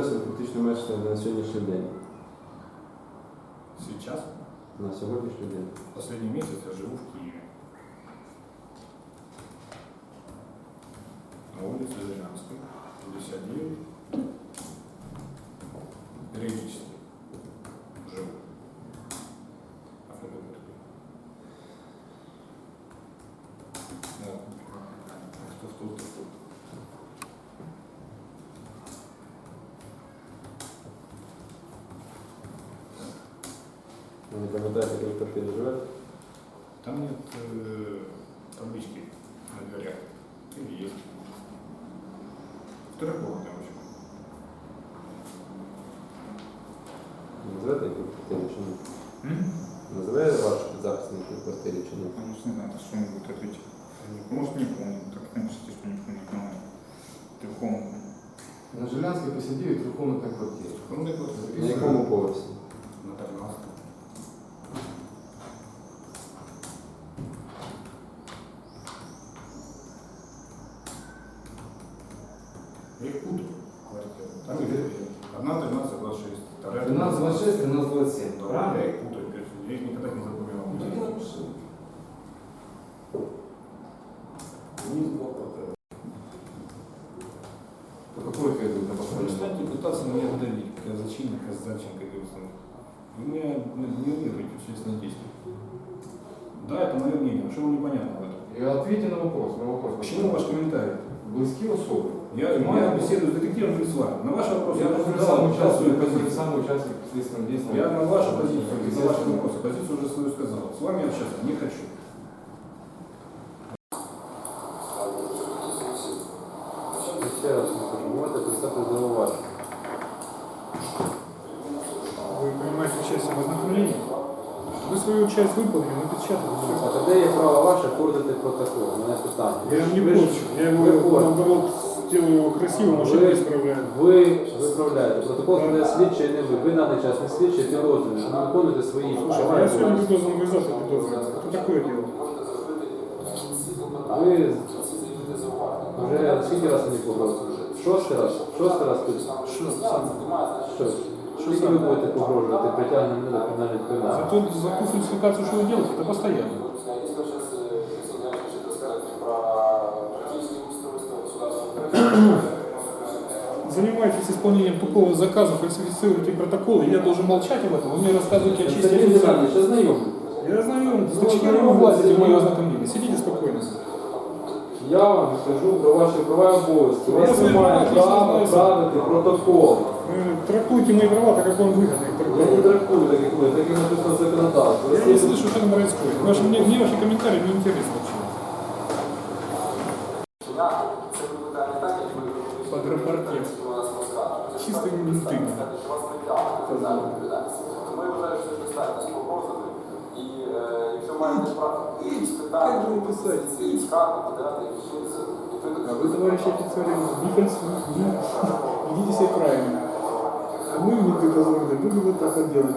зараз ви фактично мешкаєте на сьогоднішній день. Сейчас, На сьогоднішній день. последний месяц я живу в Киеве. На улице Зырянской, Ви не пам'ятаєте, коли в квартирі живете? Там нет э, таблички на дверях. Или есть. Второкомнатная очень. Називаєте яку квартиру чи ні? Називає ваш підзахисник в квартирі чи ні? Конечно, не знаю, что он будет ответить. Может, не помню. Так напишите, что не помню. но Трехкомнатный. На Жилянській посидів трьохкомнатна квартира. Комнатная На квартира. якому поверсі? Я их путаю. квартиры. Там их одна 13, 26. Вторая 13, 26, 13, 27. Да, Правильно? я их путаю. Я их никогда не запоминал. Ну, так і напиши. Вниз два квартиры. По какой идут на Перестаньте пытаться меня давить, как зачинник, как Заченко и Wilson. Вы меня нервируете общественные действия. Да, это мое мнение. Что вам непонятно в этом? И ответьте на вопрос. На вопрос. К чему ваш комментарий? Близки особи. Я, я беседую с детективом вами. На ваш вопрос Я уже дал сам участвую, позицию. я сам участник в следственном действии. Я на вашу позицию, на ваши вопросы. Позицию уже свою сказал. С вами общаться не хочу. Ще раз можете писати зауваження. Вы принимаете участие в ознакомлении? Вы свою часть выполнили, напечатали. А тоді є право ваше курдити протокол. У мене питання. Я не порчу. Я его, наоборот, сделаю его красивым, а Ви, исправляю. ви виправляєте. Протокол складає слідчий, не ви. Ви на даний час не слідчий, підозрюєте. Ви виконуєте свої Слушай, права. я і сегодня обов'язки. должен вязаться подозревать. Это такое дело. Ви вже скільки раз мені погрожуєте? Шостий раз? Шостий раз тут? Что сам? Що? Скільки ви будете погрожувати притягнення мене до кримінальної За, відповідальності? ту, за ту фальсификацию, что вы делаете, это постоянно. исполнением такого заказа, фальсифицируете протоколы, и я должен молчать об этом, вы мне рассказываете о чести Сергій офицера. Зелений, що знайомий? Я знаю, Ну, зачем ну, вы влазите в мое ну, ознакомление? Сидите спокойно. Я вам скажу про ваші права і обов'язки. У Я вас свої немає права права прекрасно знаю. правити протокол. Вы трактуйте мои права так, как вам выгодно. их Я не трактовать. трактую так, як ви, так як написано законодавство. Я не слышу, что там происходит. Ваши, мне, мне ваши комментарии не интересны вообще. Под рапорте. Чисто менты. Как же написать? А вы, товарищ офицер, не фальсифицируете. Ведите себя правильно. А мы, менты дозорные, будем вот так вот делать.